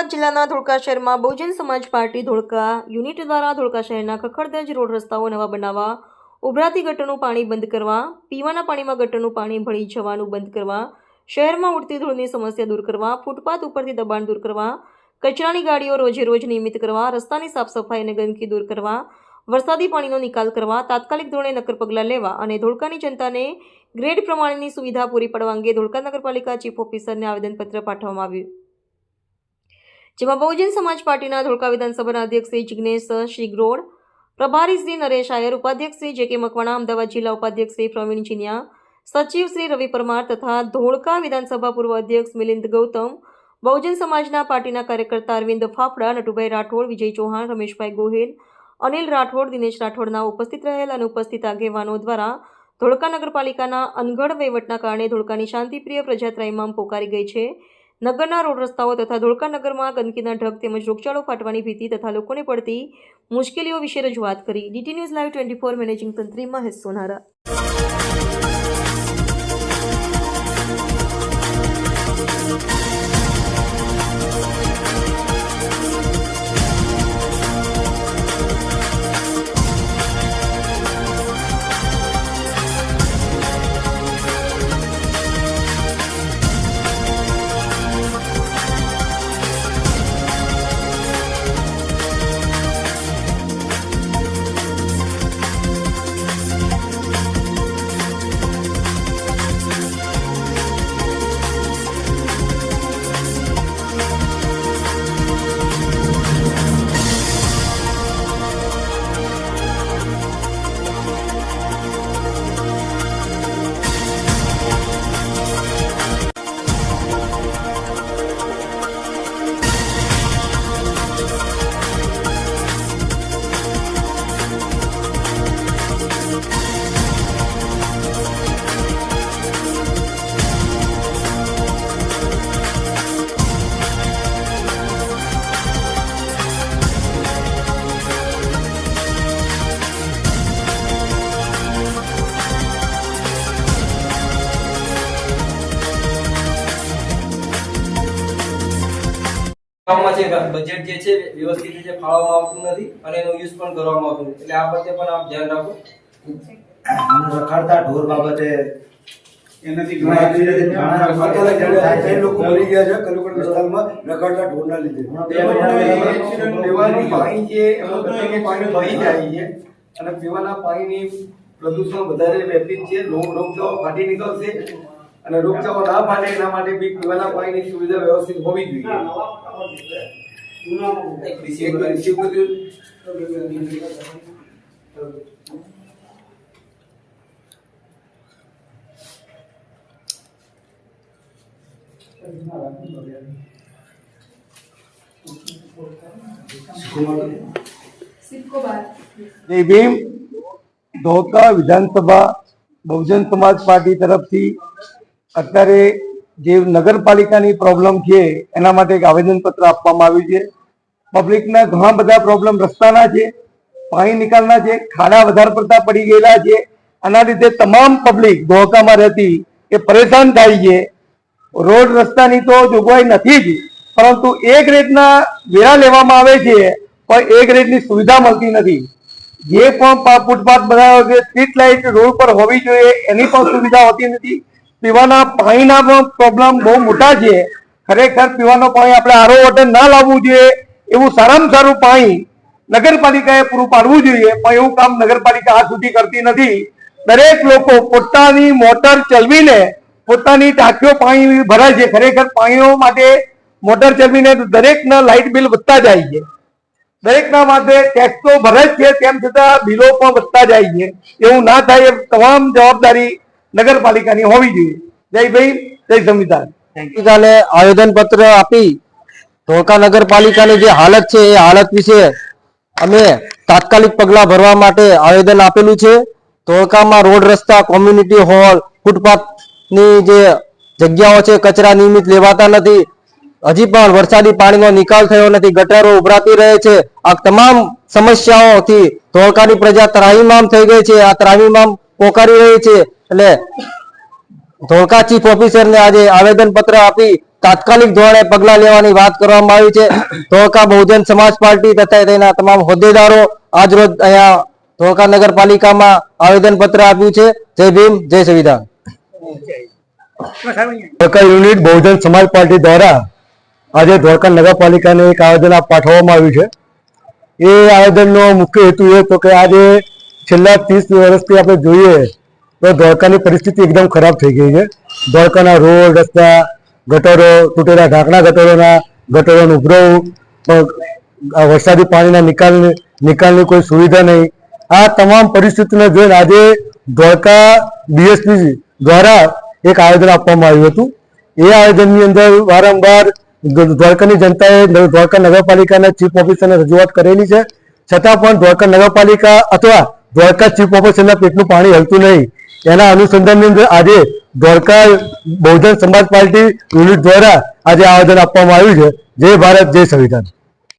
અમદાવાદ જિલ્લાના ધોળકા શહેરમાં Bahujan Samaj party Dholka unit દ્વારા ધોળકા શહેરના ખખડધજ રોડ રસ્તાઓ નવા બનાવવા, ઉભરાતી ગટરનું પાણી બંધ કરવા, પીવાના પાણીમાં ગટરનું પાણી ભળી જવાનું બંધ કરવા, શહેરમાં ઉડતી ધૂળની સમસ્યા દૂર કરવા, ફૂટપાથ ઉપરથી દબાણ દૂર કરવા, કચરાની ગાડીઓ રોજે રોજ નિયમિત કરવા, રસ્તાની સાફ સફાઈ અને ગંદકી દૂર કરવા, વરસાદી પાણીનો નિકાલ કરવા, તાત્કાલિક ધોરણે નક્કર પગલાં લેવા અને ધોળકાની જનતાને ગ્રેડ પ્રમાણેની સુવિધા પૂરી પાડવા અંગે ધોળકા નગરપાલિકા ચીફ ઓફિસરને આવેદનપત્ર પાઠવવામાં આવ્યું. જેમાં બહુજન સમાજ પાર્ટીના ધોળકા વિધાનસભાના અધ્યક્ષ શ્રી જિગ્નેશ ગ્રોડ પ્રભારી શ્રી નરેશ આયર, ઉપાધ્યક્ષ શ્રી જે કે મકવાણા, અમદાવાદ જિલ્લા ઉપાધ્યક્ષ શ્રી પ્રવીણ ચિનિયા, સચિવ શ્રી રવિ પરમાર તથા ધોળકા વિધાનસભા પૂર્વ અધ્યક્ષ મિલિંદ ગૌતમ, બહુજન સમાજના પાર્ટીના કાર્યકર્તા અરવિંદ ફાફડા, નટુભાઈ રાઠોડ, વિજય ચૌહાણ, રમેશભાઈ ગોહિલ, અનિલ રાઠોડ, દિનેશ રાઠોડના ઉપસ્થિત રહેલ અને ઉપસ્થિત આગેવાનો દ્વારા ધોળકા નગરપાલિકાના અનગઢ વહીવટના કારણે ધોળકાની શાંતિપ્રિય પ્રજા ત્રાહિમામ પોકારી ગઈ છે. નગરના રોડ રસ્તાઓ તથા ધોળકા નગરમાં ગંદકીના ઢગ તેમજ રોગચાળો ફાટવાની ભીતિ તથા લોકોને પડતી મુશ્કેલીઓ વિશે રજૂઆત કરી. DT news live twenty four managing તંત્રી Mahesh Sonara. ગામમાં જે બજેટ જે છે વ્યવસ્થિત રીતે ફાળવવામાં આવતું નથી અને એનો યુઝ પણ કરવામાં આવતો નથી. એટલે આ બાબતે પણ આપ ધ્યાન રાખો. અને રખડતા ઢોર બાબતે એનાથી ઘણા ઘણા લોકો મરી ગયા છે કલુકડ વિસ્તારમાં રખડતા ઢોરના લીધે. એક્સિડન્ટ લેવાનું પાણી જે એમાં પાણી વહી જાય છે. અને પીવાના પાણીની પ્રદૂષણ વધારે વ્યાપિત છે. રોગ રોગચાળો ફાટી નીકળશે. અને રોગચાળો ના ફાટે એના માટે બી પીવાના પાણીની સુવિધા વ્યવસ્થિત હોવી જોઈએ. જય ભીમ. વિધાનસભા બહુજન સમાજ પાર્ટી તરફથી અત્યારે જે નગરપાલિકાની પ્રોબ્લેમ છે, એના માટે એક આવેદનપત્ર આપવામાં આવ્યું છે. પબ્લિકના ઘણા બધા પ્રોબ્લેમ રસ્તાના છે, પાણી નિકાલના છે, ખાડા વધારે પડતા પડી ગયેલા છે. આના લીધે તમામ પબ્લિક ધોકામાં રહેતી એ પરેશાન થાય છે. રોડ રસ્તાની તો જોગવાઈ નથી જ, પરંતુ એક રેટના વેરા લેવામાં આવે છે પણ એક રેટની સુવિધા મળતી નથી. જે પણ ફૂટપાથ બનાવ્યો છે સ્ટ્રીટ લાઇટ રોડ પર હોવી જોઈએ, એની પણ સુવિધા હોતી નથી. પીવાના પાણીના પણ પ્રોબ્લેમ બહુ મોટા છે. ખરેખર પીવાનું પાણી આપણે આરો વોટર ના લાવવું જોઈએ. એવું સારામાં સારું પાણી નગરપાલિકાએ પૂરું પાડવું જોઈએ, પણ એવું કામ નગરપાલિકા આ સુધી કરતી નથી. દરેક લોકો પોતાની મોટર ચલાવીને પોતાની ટાંકીઓ પાણી ભરાય છે. ખરેખર પાણીઓ માટે મોટર ચલવીને દરેકના લાઇટ બિલ વધતા જાય છે. દરેકના માટે ટેક્સ તો ભરે જ છે, તેમ છતાં બિલો પણ વધતા જાય છે. એવું ના થાય તમામ જવાબદારી નગરપાલિકાની હોવી જોઈએ. જય ભાઈ જય સંવિધાન. આવતીકાલે આવેદન પત્ર આપી ધોળકા નગરપાલિકાની જે હાલત છે, એ હાલત વિશે અમે તાત્કાલિક પગલા ભરવા માટે આવેદન આપેલું છે. ધોળકામાં રોડ રસ્તા, કોમ્યુનિટી હોલ, ફૂટપાથની જે જગ્યાઓ છે, કચરા નિયમિત લેવાતા નથી. હજી પણ વરસાદી પાણીનો નિકાલ થયો નથી. ગટરો ઉભરાતી રહે છે. આ તમામ સમસ્યાઓથી ધોળકાની પ્રજા ત્રાહીમામ થઈ ગઈ છે. આ ત્રાહીમામ પોકારી રહી છે. એટલે ધોળકા ચીફ ઓફિસરને આજે આવેદન પત્ર આપી તાત્કાલિક ધોરણે પગલાં લેવાની વાત કરવામાં આવી છે. ધોળકા બહુજન સમાજ પાર્ટી તથા તેના તમામ હોદ્દેદારો આજરોજ અહીંયા ધોળકા નગરપાલિકામાં આવેદન પત્ર આપ્યું છે. જય ભીમ, જય સંવિધાન. ધોળકા યુનિટ બહુજન સમાજ પાર્ટી દ્વારા આજે ધોળકા નગરપાલિકાને એક આવેદન પાઠવવામાં આવ્યું છે. એ આવેદનનો મુખ્ય હેતુ એ હતો કે આજે છેલ્લા ત્રીસ વર્ષથી આપણે જોઈએ તો ધોળકાની પરિસ્થિતિ એકદમ ખરાબ થઈ ગઈ છે. ધોળકાના રોડ, રસ્તા, ગટરો, તૂટેલા ઢાંકણા ગટરોના, ગટરોનું ઉભરવું વરસાદી પાણીના નિકાલ નિકાલની કોઈ સુવિધા નહીં. આ તમામ પરિસ્થિતિને જોઈને આજે ધોળકા ડીએસપી દ્વારા એક આયોજન આપવામાં આવ્યું હતું. એ આયોજનની અંદર વારંવાર દ્વારકાની જનતાએ દ્વારકા નગરપાલિકાના ચીફ ઓફિસરને રજૂઆત કરેલી છે. છતાં પણ દ્વારકા નગરપાલિકા અથવા દ્વારકા ચીફ ઓફિસરના પેટનું પાણી હલતું નહીં. એના અનુસંધાનની અંદર આજે દ્વારકા બહુજન સમાજ પાર્ટી યુનિટ દ્વારા આજે આવેદન આપવામાં આવ્યું છે. જય ભારત, જય સંવિધાન.